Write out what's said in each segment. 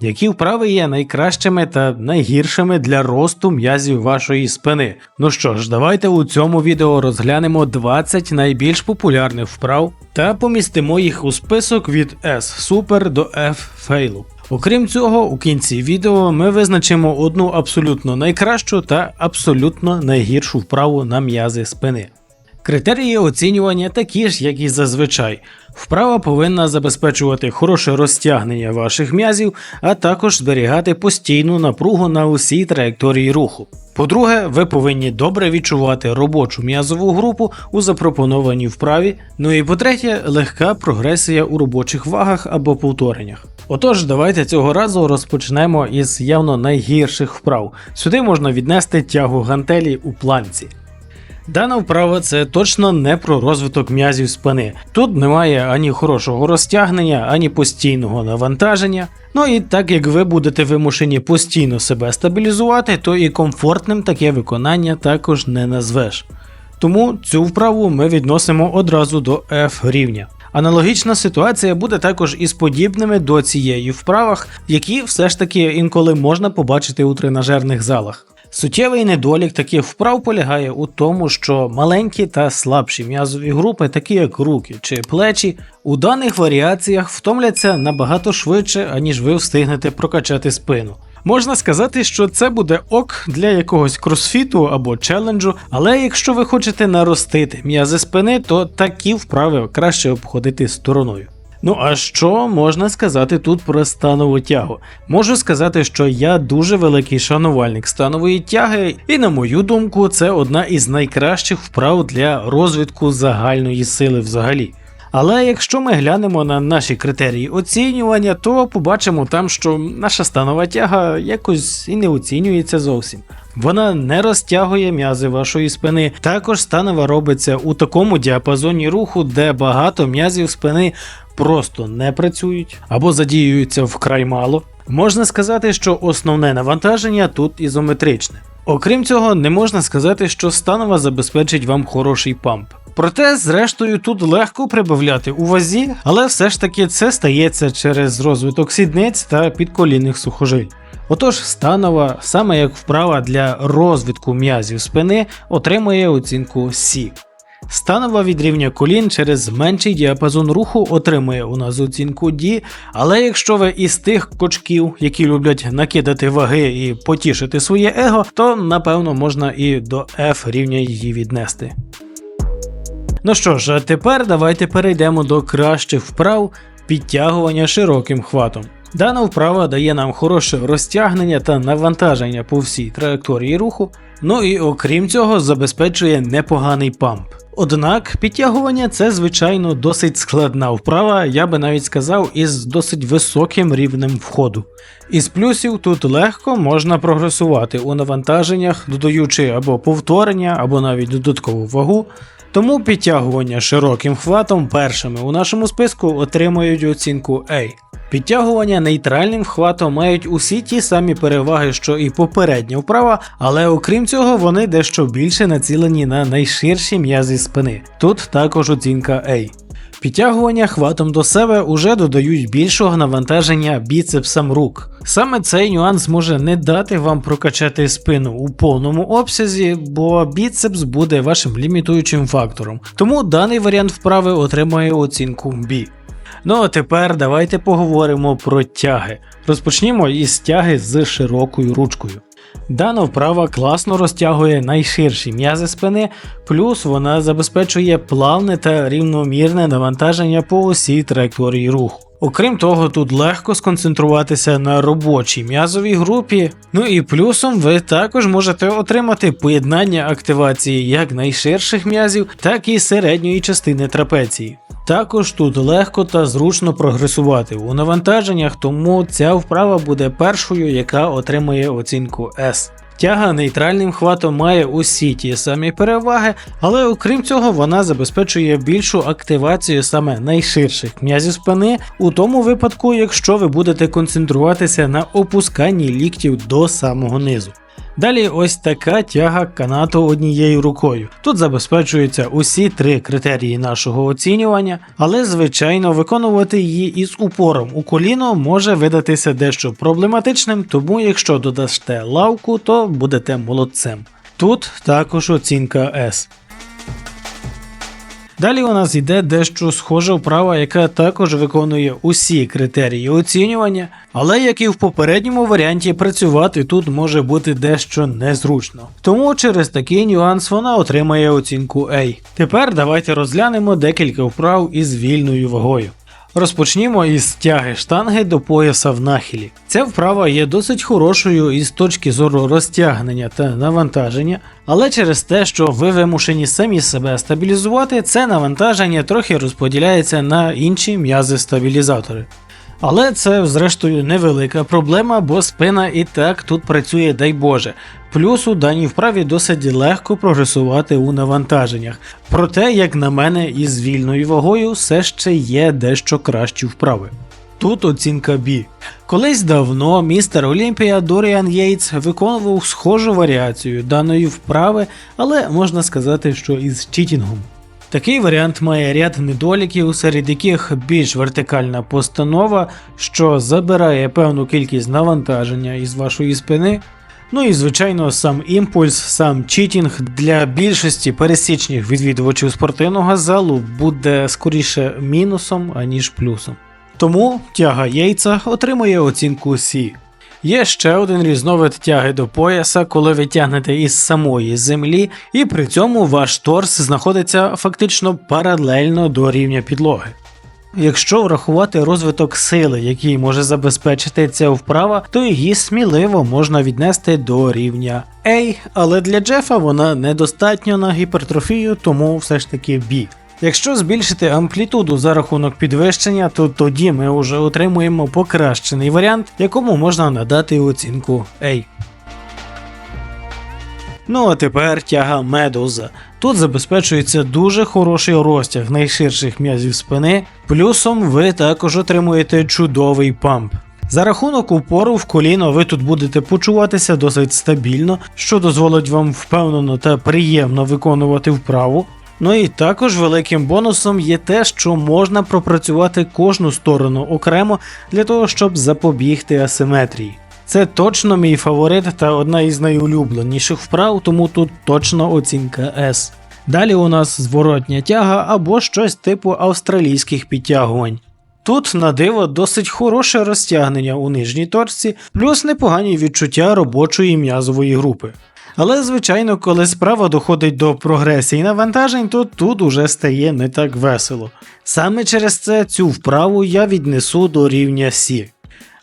Які вправи є найкращими та найгіршими для росту м'язів вашої спини? Ну що ж, давайте у цьому відео розглянемо 20 найбільш популярних вправ та помістимо їх у список від S Super до F Fail. Окрім цього, у кінці відео ми визначимо одну абсолютно найкращу та абсолютно найгіршу вправу на м'язи спини. Критерії оцінювання такі ж, як і зазвичай. Вправа повинна забезпечувати хороше розтягнення ваших м'язів, а також зберігати постійну напругу на усій траєкторії руху. По-друге, ви повинні добре відчувати робочу м'язову групу у запропонованій вправі. Ну і по-третє, легка прогресія у робочих вагах або повтореннях. Отож, давайте цього разу розпочнемо із явно найгірших вправ. Сюди можна віднести тягу гантелі у планці. Дана вправа це точно не про розвиток м'язів спини. Тут немає ані хорошого розтягнення, ані постійного навантаження. Ну і так як ви будете вимушені постійно себе стабілізувати, то і комфортним таке виконання також не назвеш. Тому цю вправу ми відносимо одразу до F рівня. Аналогічна ситуація буде також із подібними до цієї вправах, які все ж таки інколи можна побачити у тренажерних залах. Суттєвий недолік таких вправ полягає у тому, що маленькі та слабші м'язові групи, такі як руки чи плечі, у даних варіаціях втомляться набагато швидше, аніж ви встигнете прокачати спину. Можна сказати, що це буде ок для якогось кросфіту або челенджу, але якщо ви хочете наростити м'язи спини, то такі вправи краще обходити стороною. Ну а що можна сказати тут про станову тягу? Можу сказати, що я дуже великий шанувальник станової тяги, і на мою думку, це одна із найкращих вправ для розвитку загальної сили взагалі. Але якщо ми глянемо на наші критерії оцінювання, то побачимо там, що наша станова тяга якось і не оцінюється зовсім. Вона не розтягує м'язи вашої спини. Також станова робиться у такому діапазоні руху, де багато м'язів спини просто не працюють або задіюються вкрай мало. Можна сказати, що основне навантаження тут ізометричне. Окрім цього, не можна сказати, що станова забезпечить вам хороший памп. Проте, зрештою, тут легко прибавляти у вазі, але все ж таки це стається через розвиток сідниць та підколінних сухожиль. Отож, станова, саме як вправа для розвитку м'язів спини, отримує оцінку C. Станова від рівня колін через менший діапазон руху отримує у нас оцінку D, але якщо ви із тих кочків, які люблять накидати ваги і потішити своє его, то напевно можна і до F рівня її віднести. Ну що ж, а тепер давайте перейдемо до кращих вправ підтягування широким хватом. Дана вправа дає нам хороше розтягнення та навантаження по всій траєкторії руху, ну і окрім цього забезпечує непоганий памп. Однак підтягування це звичайно досить складна вправа, я би навіть сказав, із досить високим рівнем входу. Із плюсів тут легко можна прогресувати у навантаженнях, додаючи або повторення, або навіть додаткову вагу. Тому підтягування широким хватом першими у нашому списку отримують оцінку A. Підтягування нейтральним хватом мають усі ті самі переваги, що і попередня вправа, але окрім цього, вони дещо більше націлені на найширші м'язи спини. Тут також оцінка A. Підтягування хватом до себе уже додають більшого навантаження біцепсам рук. Саме цей нюанс може не дати вам прокачати спину у повному обсязі, бо біцепс буде вашим лімітуючим фактором. Тому даний варіант вправи отримує оцінку B. Ну а тепер давайте поговоримо про тяги. Розпочнімо із тяги з широкою ручкою. Дана вправа класно розтягує найширші м'язи спини, плюс вона забезпечує плавне та рівномірне навантаження по усій траєкторії руху. Окрім того, тут легко сконцентруватися на робочій м'язовій групі. Ну і плюсом ви також можете отримати поєднання активації як найширших м'язів, так і середньої частини трапеції. Також тут легко та зручно прогресувати у навантаженнях, тому ця вправа буде першою, яка отримує оцінку S. Тяга нейтральним хватом має усі ті самі переваги, але окрім цього вона забезпечує більшу активацію саме найширших м'язів спини, у тому випадку, якщо ви будете концентруватися на опусканні ліктів до самого низу. Далі ось така тяга канату однією рукою. Тут забезпечуються усі три критерії нашого оцінювання, але звичайно виконувати її із упором у коліно може видатися дещо проблематичним, тому якщо додасте лавку, то будете молодцем. Тут також оцінка S. Далі у нас йде дещо схожа вправа, яка також виконує усі критерії оцінювання, але як і в попередньому варіанті, працювати тут може бути дещо незручно. Тому через такий нюанс вона отримає оцінку A. Тепер давайте розглянемо декілька вправ із вільною вагою. Розпочнімо із тяги штанги до пояса в нахилі. Ця вправа є досить хорошою із точки зору розтягнення та навантаження, але через те, що ви вимушені самі себе стабілізувати, це навантаження трохи розподіляється на інші м'язи-стабілізатори. Але це, зрештою, невелика проблема, бо спина і так тут працює, дай Боже. Плюс у даній вправі досить легко прогресувати у навантаженнях. Проте, як на мене, із вільною вагою все ще є дещо кращі вправи. Тут оцінка B. Колись давно містер Олімпія Доріан Єйтс виконував схожу варіацію даної вправи, але можна сказати, що із читінгом. Такий варіант має ряд недоліків, серед яких більш вертикальна постанова, що забирає певну кількість навантаження із вашої спини. Ну і звичайно, сам імпульс, сам читінг для більшості пересічних відвідувачів спортивного залу буде скоріше мінусом, аніж плюсом. Тому тяга яйця отримує оцінку C. Є ще один різновид тяги до пояса, коли ви тягнете із самої землі, і при цьому ваш торс знаходиться фактично паралельно до рівня підлоги. Якщо врахувати розвиток сили, який може забезпечити ця вправа, то її сміливо можна віднести до рівня A, але для Джефа вона недостатньо на гіпертрофію, тому все ж таки B. Якщо збільшити амплітуду за рахунок підвищення, то тоді ми вже отримуємо покращений варіант, якому можна надати оцінку A. Ну а тепер тяга медуза. Тут забезпечується дуже хороший розтяг найширших м'язів спини, плюсом ви також отримуєте чудовий памп. За рахунок упору в коліно ви тут будете почуватися досить стабільно, що дозволить вам впевнено та приємно виконувати вправу. Ну і також великим бонусом є те, що можна пропрацювати кожну сторону окремо для того, щоб запобігти асиметрії. Це точно мій фаворит та одна із найулюбленіших вправ, тому тут точно оцінка S. Далі у нас зворотня тяга або щось типу австралійських підтягувань. Тут на диво досить хороше розтягнення у нижній торці, плюс непогані відчуття робочої м'язової групи. Але, звичайно, коли справа доходить до прогресії навантажень, то тут уже стає не так весело. Саме через це цю вправу я віднесу до рівня Сі.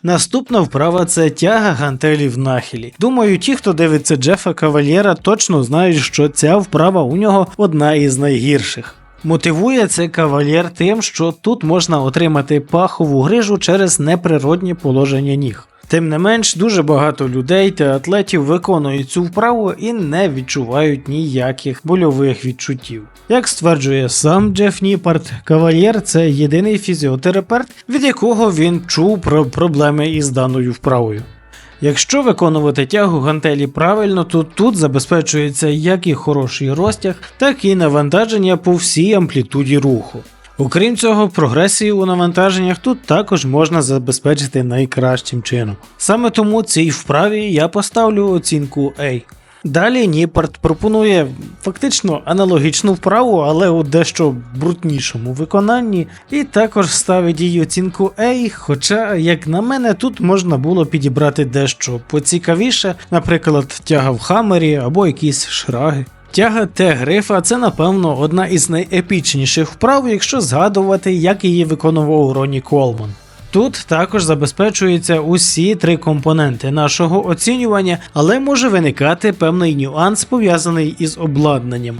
Наступна вправа це тяга гантелів в нахилі. Думаю, ті, хто дивиться Джефа Кавальєра, точно знають, що ця вправа у нього одна із найгірших. Мотивує це кавальєр тим, що тут можна отримати пахову грижу через неприроднє положення ніг. Тим не менш, дуже багато людей та атлетів виконують цю вправу і не відчувають ніяких больових відчуттів. Як стверджує сам Джеф Ніпарт, кавальєр це єдиний фізіотерапевт, від якого він чув про проблеми із даною вправою. Якщо виконувати тягу гантелі правильно, то тут забезпечується як і хороший розтяг, так і навантаження по всій амплітуді руху. Окрім цього, прогресію у навантаженнях тут також можна забезпечити найкращим чином. Саме тому цій вправі я поставлю оцінку A. Далі Ніпарт пропонує фактично аналогічну вправу, але у дещо брутнішому виконанні, і також ставить їй оцінку A, хоча, як на мене, тут можна було підібрати дещо поцікавіше, наприклад, тяга в хамері або якісь шраги. Тяга Т-грифа це, напевно, одна із найепічніших вправ, якщо згадувати, як її виконував Ронні Колман. Тут також забезпечуються усі три компоненти нашого оцінювання, але може виникати певний нюанс пов'язаний із обладнанням.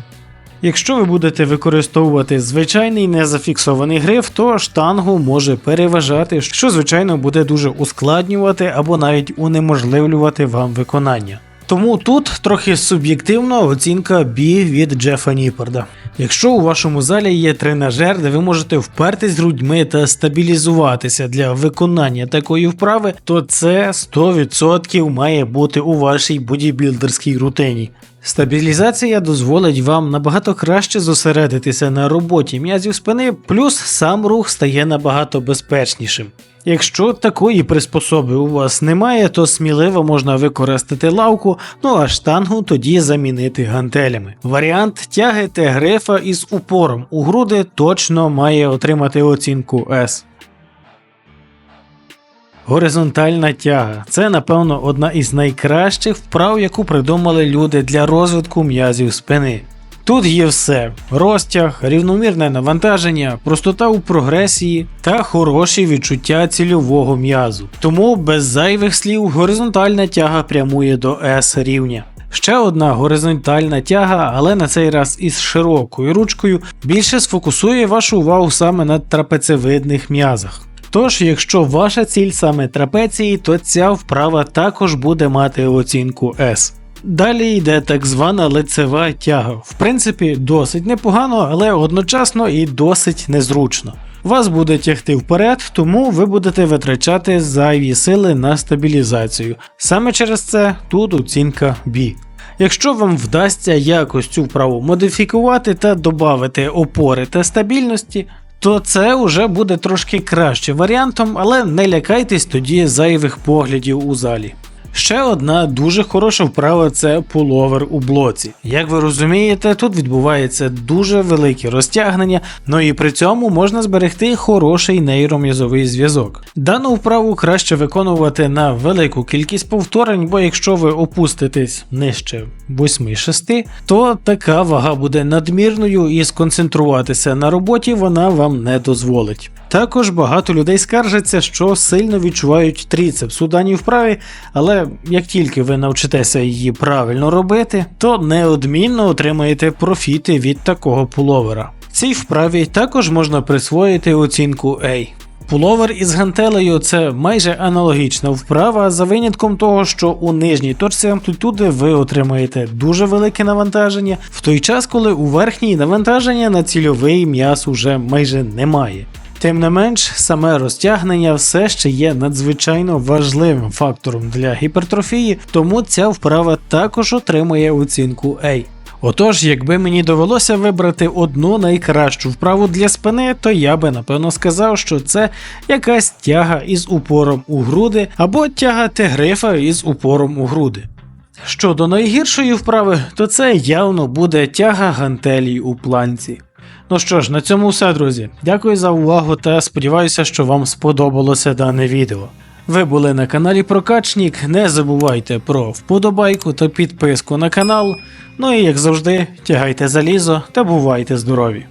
Якщо ви будете використовувати звичайний незафіксований гриф, то штангу може переважати, що звичайно буде дуже ускладнювати або навіть унеможливлювати вам виконання. Тому тут трохи суб'єктивна оцінка B від Джефа Ніпорда. Якщо у вашому залі є тренажер, де ви можете впертись грудьми та стабілізуватися для виконання такої вправи, то це 100% має бути у вашій бодібілдерській рутині. Стабілізація дозволить вам набагато краще зосередитися на роботі м'язів спини, плюс сам рух стає набагато безпечнішим. Якщо такої приспособи у вас немає, то сміливо можна використати лавку, ну а штангу тоді замінити гантелями. Варіант тяги Т-грифа із упором у груди точно має отримати оцінку S. Горизонтальна тяга це, напевно, одна із найкращих вправ, яку придумали люди для розвитку м'язів спини. Тут є все: розтяг, рівномірне навантаження, простота у прогресії та хороші відчуття цільового м'язу. Тому без зайвих слів горизонтальна тяга прямує до S рівня. Ще одна горизонтальна тяга, але на цей раз із широкою ручкою, більше сфокусує вашу увагу саме на трапецевидних м'язах. Тож, якщо ваша ціль саме трапеції, то ця вправа також буде мати оцінку S. Далі йде так звана лицева тяга. В принципі, досить непогано, але одночасно і досить незручно. Вас буде тягти вперед, тому ви будете витрачати зайві сили на стабілізацію. Саме через це тут оцінка B. Якщо вам вдасться якось цю вправу модифікувати та додати опори та стабільності, то це вже буде трошки краще варіантом, але не лякайтесь тоді зайвих поглядів у залі. Ще одна дуже хороша вправа це пуловер у блоці. Як ви розумієте, тут відбувається дуже велике розтягнення, ну і при цьому можна зберегти хороший нейром'язовий зв'язок. Дану вправу краще виконувати на велику кількість повторень, бо якщо ви опуститесь нижче 8-6, то така вага буде надмірною і сконцентруватися на роботі вона вам не дозволить. Також багато людей скаржаться, що сильно відчувають тріцепс у даній вправі, як тільки ви навчитеся її правильно робити, то неодмінно отримаєте профіти від такого пуловера. Цій вправі також можна присвоїти оцінку A. Пуловер із гантелею це майже аналогічна вправа, за винятком того, що у нижній точці амплітуди ви отримаєте дуже велике навантаження, в той час, коли у верхній навантаження на цільовий м'яз уже майже немає. Тим не менш, саме розтягнення все ще є надзвичайно важливим фактором для гіпертрофії, тому ця вправа також отримує оцінку A. Отож, якби мені довелося вибрати одну найкращу вправу для спини, то я би напевно сказав, що це якась тяга із упором у груди або тяга тигрифа із упором у груди. Щодо найгіршої вправи, то це явно буде тяга гантелій у планці. Ну що ж, на цьому все, друзі. Дякую за увагу та сподіваюся, що вам сподобалося дане відео. Ви були на каналі Прокачнік. Не забувайте про вподобайку та підписку на канал. Ну і як завжди, тягайте залізо та бувайте здорові!